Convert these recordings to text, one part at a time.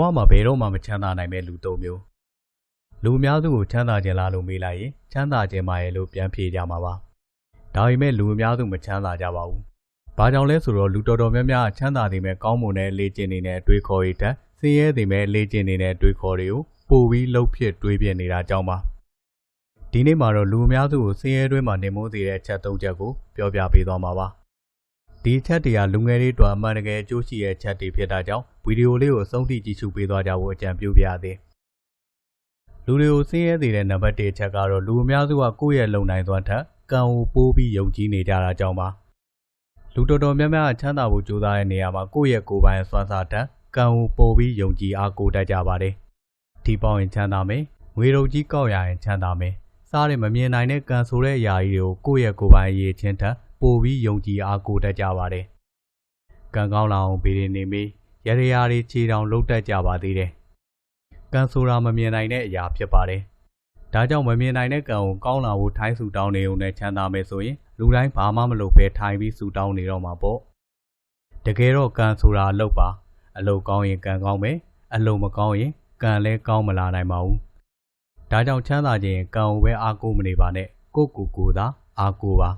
ဝမှာဘယ်တော့မှမချမ်းသာနိုင်မဲ့လူသုံးမျိုးလူအများစုကိုချမ်းသာခြင်းလားလို့မေးလိုက်ရင်ချမ်းသာခြင်းပါရဲ့လို့ပြန်ဖြေကြမှာပါဒါပေမဲ့လူအများစုမချမ်းသာကြပါဘူးဘာကြောင့်လဲဆိုတော့လူတော်တော်များများချမ်းသာနေမဲ့ကောင်းမွန်တဲ့လေ့ကျင့်နေတဲ့အတွေးခေါ်တွေတက်ဆင်းရဲနေမဲ့လေ့ကျင့်နေတဲ့အတွေးခေါ်တွေကိုပိုပြီးလှုပ်ဖြစ်တွေးပြနေတာကြောင့်ပါဒီနေ့မှာတော့လူအများစုကိုဆင်းရဲတွင်းမှာနေမိုးစေတဲ့အချက်၃ချက်ကိုပြောပြပေးသွားမှာပါဒီချက်တွေကလူငယ်တွေအတွက်အမှန်တကယ်အကျိုးရှိတဲ့ချက်တွေဖြစ်တာကြောင့် ဗီဒီယိုလေးကိုအဆုံးထိကြည့်ရှုပေးသွားကြဖို့အကြံပြုပါရစေလူတွေကိုဆင်းရဲစေတဲ့နံပါတ်1ချက်ကတော့လူအများစုကကိုယ့်ရဲ့လုံနိုင်စွမ်းထက်ကံကိုပိုးပြီးယုံကြည်နေကြတာကြောင့်ပါလူတော်တော်များများချမ်းသာဖို့ကြိုးစားတဲ့နေရာမှာကိုယ့်ရဲ့ကိုယ်ပိုင်စွမ်းစားတက်ကံကိုပိုးပြီးယုံကြည်အားကိုးတတ်ကြပါတယ်ဒီပေါင်းရင်ချမ်းသာမယ်ငွေတို့ကြီးကောက်ရရင်ချမ်းသာမယ်စားတဲ့မမြင်နိုင်တဲ့ကံဆိုတဲ့အရာကြီးတွေကိုကိုယ့်ရဲ့ကိုယ်ပိုင်အရေးချင်းထက်ပိုပြီးယုံကြည်အားကိုးတတ်ကြပါတယ်ကံကောင်းလာအောင်ဘေးနေနေပြီး ရရရာတွေခြေတောင်လှုပ်တတ်ကြပါသေးတယ်ကံဆိုတာမမြင်နိုင်တဲ့အရာဖြစ်ပါတယ်ဒါကြောင့်မမြင်နိုင်တဲ့ကံကိုကောင်းလာဖို့ထိုင်းဆူတောင်းနေုံနဲ့ချမ်းသာမယ်ဆိုရင်လူတိုင်းဘာမှမလုပ်ဘဲထိုင်ပြီးဆူတောင်းနေတော့မှာပေါ့တကယ်တော့ကံဆိုတာအလုပ်ပါအလုပ်ကောင်းရင်ကံကောင်းမယ်အလုပ်မကောင်းရင်ကံလည်းကောင်းမလာနိုင်ပါဘူးဒါကြောင့်ချမ်းသာခြင်းကံကိုပဲအားကိုးမနေပါနဲ့ကိုယ့်ကိုယ်ကိုယ်သာအားကိုးပါ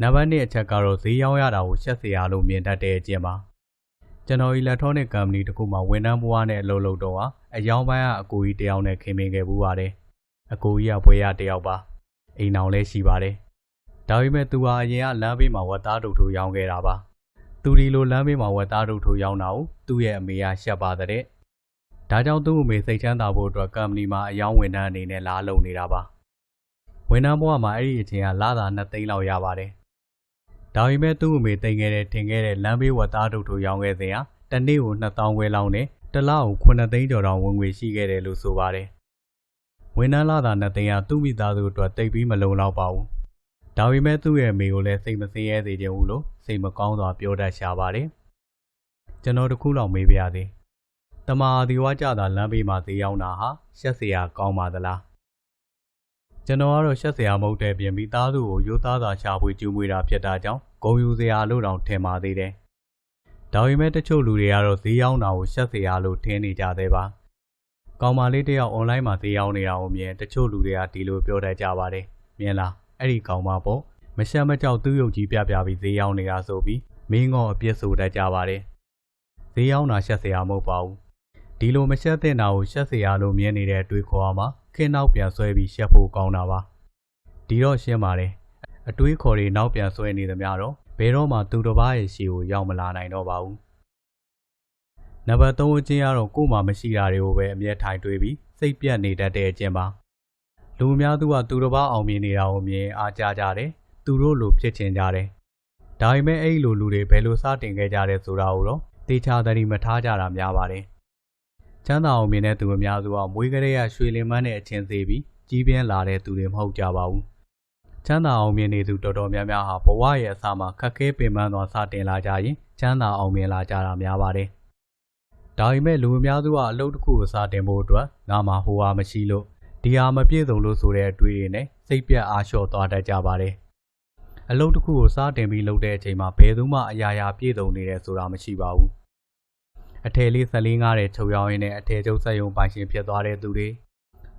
နံပါတ်1အချက်ကတော့ဈေးရောက်ရတာကိုရှက်စရာလို့မြင်တတ်တဲ့အကျင့်ပါ ကျွန်တော် electronic company တခုမှဝန်ထမ်းဘဝနဲ့အလုပ်လုပ်တော့ဟာအယောင်ပိုင်းကအကူကြီးတယောက်နဲ့ခင်မင်ခဲ့ဘူးပါတယ်အကူကြီးကဘွေရတယောက်ပါအိမ်အောင်လည်းရှိပါတယ်ဒါပေမဲ့သူဟာအရင်ကလမ်းဘေးမှာဝတ်သားတုတ်ထိုးရောင်းခဲ့တာပါသူဒီလိုလမ်းဘေးမှာဝတ်သားတုတ်ထိုးရောင်းတာကိုသူ့ရဲ့အမေကရှက်ပါတဲ့ဒါကြောင့်သူ့အမေစိတ်ချမ်းသာဖို့အတွက် company မှာအယောင်ဝန်ထမ်းအနေနဲ့လာလုပ်နေတာပါဝန်ထမ်းဘဝမှာအဲ့ဒီအချိန်ကလာတာ2သိန်းလောက်ရပါတယ် ဒါပေမဲ့သူ့အမေတင်ခဲ့တဲ့ထင်ခဲ့တဲ့လမ်းဘေးဝတ်သားတုတ်ထိုးရောင်းခဲ့စဉ်ဟာတစ်နေ့ကို2000ခွဲလောက်နဲ့တစ်လကို9သိန်းကျော်တောင်ဝင်ငွေရှိခဲ့တယ်လို့ဆိုပါတယ်ဝန်ထမ်းလာတာ2သိန်းကသူ့မိသားစုအတွက်တိတ်ပြီးမလုံလောက်ပါဘူးဒါပေမဲ့သူ့ရဲ့အမေကိုလည်းစိတ်မစင်းရဲစေချင်ဘူးလို့စိတ်မကောင်းစွာပြောတတ်ရှာပါတယ်ကျွန်တော်တခုလောက်မေးပြရသေးတမာဒီဝါကြတာလမ်းဘေးမှာဈေးရောက်တာဟာရှက်စရာကောင်းပါသလား ကျွန်တော်ကတော့ရှက်စရာမဟုတ်တဲ့ပြင်မိသားစုကိုရိုးသားစွာရှာဖွေကြိုးမွေးတာဖြစ်တာကြောင့်ဂုံယူစရာလို့တောင်ထင်ပါသေးတယ်။ဒါပေမဲ့တချို့လူတွေကတော့ဈေးရောက်တာကိုရှက်စရာလို့ထင်နေကြသေးပါ။ကောင်မလေးတယောက်အွန်လိုင်းမှာဈေးရောက်နေတာကိုမြင်တချို့လူတွေကဒီလိုပြောတတ်ကြပါတယ်။မြင်လားအဲ့ဒီကောင်မပေါ့မရှက်မကြောက်သူ့ရုပ်ကြီးပြပြပြီးဈေးရောက်နေတာဆိုပြီးမင်းငေါ့အပြစ်ဆိုတတ်ကြပါတယ်။ဈေးရောက်တာရှက်စရာမဟုတ်ပါဘူး။ဒီလိုမရှက်တဲ့နာကိုရှက်စရာလို့မြင်နေတဲ့အတွေးခေါ်မှာ ခင်းနောက်ပြန်ဆွဲပြီးရှက်ဖို့ကောင်းတာပါဒီတော့ရှင်းပါတယ်အတွေးခေါ်တွေနောက်ပြန်ဆွဲနေသမျှတော့ဘယ်တော့မှသူတစ်ပါးရဲ့ရှေကိုရောက်မလာနိုင်တော့ပါဘူးနံပါတ်3အချင်းကတော့ကို့မှာမရှိတာတွေကိုပဲအမြဲထိုင်တွေးပြီးစိတ်ပြတ်နေတတ်တဲ့အချင်းပါလူအများစုကသူတစ်ပါးအောင်မြင်နေတာကိုမြင်အားကြကြတယ်သူတို့လိုဖြစ်ချင်ကြတယ်ဒါပေမဲ့အဲ့လိုလူတွေဘယ်လိုစတင်ခဲ့ကြတယ်ဆိုတာကိုတော့တေချာသတိမထားကြတာများပါတယ် ချမ်းသာအောင်မြင်တဲ့သူအများစုကမွေးကလေးရရွှေလင်မန်းနဲ့အချင်းသေးပြီးကြီးပြင်းလာတဲ့သူတွေမဟုတ်ကြပါဘူး။ချမ်းသာအောင်မြင်နေသူတော်တော်များများဟာဘဝရဲ့အစမှာခက်ခဲပင်ပန်းစွာစတင်လာကြရင်ချမ်းသာအောင်မြင်လာကြတာများပါတယ်။ဒါပေမဲ့လူအများစုကအလုပ်တစ်ခုကိုစတင်ဖို့အတွက်ငါမှဟိုဟာမရှိလို့ဒီဟာမပြည့်စုံလို့ဆိုတဲ့အတွေ့အကြုံနဲ့စိတ်ပြတ်အားလျှော့သွားတတ်ကြပါတယ်။အလုပ်တစ်ခုကိုစတင်ပြီးလုပ်တဲ့အချိန်မှာဘယ်သူမှအရာရာပြည့်စုံနေတယ်ဆိုတာမရှိပါဘူး။ အထည်လေးဆက်လေးငားတဲ့ချုပ်ရောင်းရင်းနဲ့အထည်ချုပ်ဆက်ယုံပိုင်ရှင်ဖြစ်သွားတဲ့သူတွေ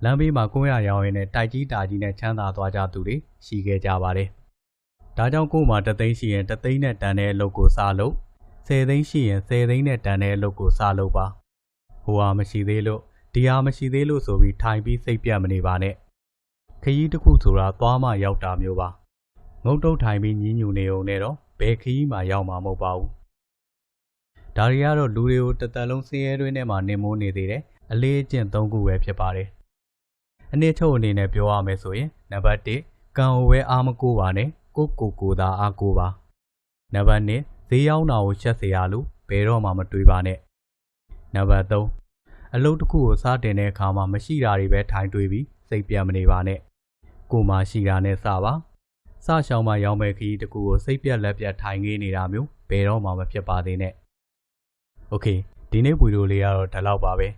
လမ်းဘေးမှာကိုင်းရရောင်းရင်းနဲ့တိုက်ကြီးတာကြီးနဲ့ချမ်းသာသွားကြသူတွေရှိခဲ့ကြပါတယ်။ဒါကြောင့်ကို့မှာတသိန်းရှိရင်တသိန်းနဲ့တန်တဲ့အလုပ်ကိုစားလို့ဆယ်သိန်းရှိရင်ဆယ်သိန်းနဲ့တန်တဲ့အလုပ်ကိုစားလို့ပါ။ဟိုဟာမရှိသေးလို့ဒီဟာမရှိသေးလို့ဆိုပြီးထိုင်ပြီးစိတ်ပြတ်မနေပါနဲ့။ခရီးတစ်ခုဆိုတာသွားမှရောက်တာမျိုးပါ။ငုတ်တုတ်ထိုင်ပြီးညင်းညူနေုံနဲ့တော့ဘယ်ခရီးမှရောက်မှာမဟုတ်ပါဘူး။ ဒါတွေကတော့လူတွေကိုတသက်လုံးဆင်းရဲတွင်းထဲမှာနေမိုးနေသေးတယ်အလေးအကျင့်၃ခုပဲဖြစ်ပါတယ်အနည်းချုပ်အနေနဲ့ပြောရမယ်ဆိုရင်နံပါတ်1ကံကိုပဲအားမကိုးပါနဲ့ကိုကိုကိုသာအားကိုးပါနံပါတ်2ဈေးရောက်တာကိုချက်เสียရလို့ဘယ်တော့မှမတွေးပါနဲ့နံပါတ်3အလုပ်တစ်ခုကိုစတင်တဲ့အခါမှာမရှိတာတွေပဲထိုင်တွေးပြီးစိတ်ပြတ်မနေပါနဲ့ကိုမှရှိတာနဲ့စပါစရှောင်းမှရောင်းမဲ့ခီးတစ်ခုကိုစိတ်ပြက်လက်ပြက်ထိုင်ငေးနေတာမျိုးဘယ်တော့မှမဖြစ်ပါသေးနဲ့ Okay ဒီနေ့ဗီဒီယိုလေးကတော့ဒါလောက်ပါပဲ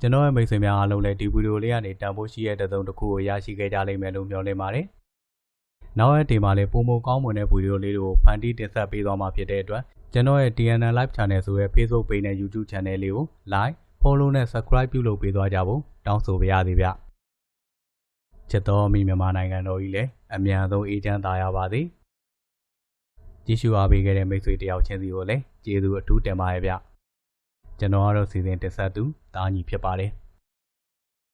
ကျွန်တော်ရဲ့မိတ်ဆွေများအားလုံးလည်းဒီဗီဒီယိုလေးကနေတန်ဖိုးရှိတဲ့သုံးတစ်ခုကိုရရှိခဲ့ကြလိမ့်မယ်လို့မျှော်လင့်ပါတယ်နောက်ရက်ဒီမှာလည်းပုံမကောင်းမွန်တဲ့ဗီဒီယိုလေးတွေကိုဖန်တီးတင်ဆက်ပေးသွားမှာဖြစ်တဲ့အတွက်ကျွန်တော်ရဲ့ TNN Live Channel ဆိုရဲ Facebook Page နဲ့ YouTube Channel လေးကို Like, Follow နဲ့ Subscribe ပြုလုပ်ပေးသွားကြဖို့တောင်းဆိုပါရစေဗျ။ချက်တော်မိမြန်မာနိုင်ငံတော်ကြီးလည်းအမြန်ဆုံးအေးချမ်းသာရပါစေ။ ကြည့်ရှုအားပေးခဲ့တဲ့မိတ်ဆွေတယောက်ချင်းစီကိုလည်းကျေးဇူးအထူးတင်ပါတယ်ဗျကျွန်တော်ကတော့စီစဉ်တင်ဆက်သူတာညီဖြစ်ပါတယ်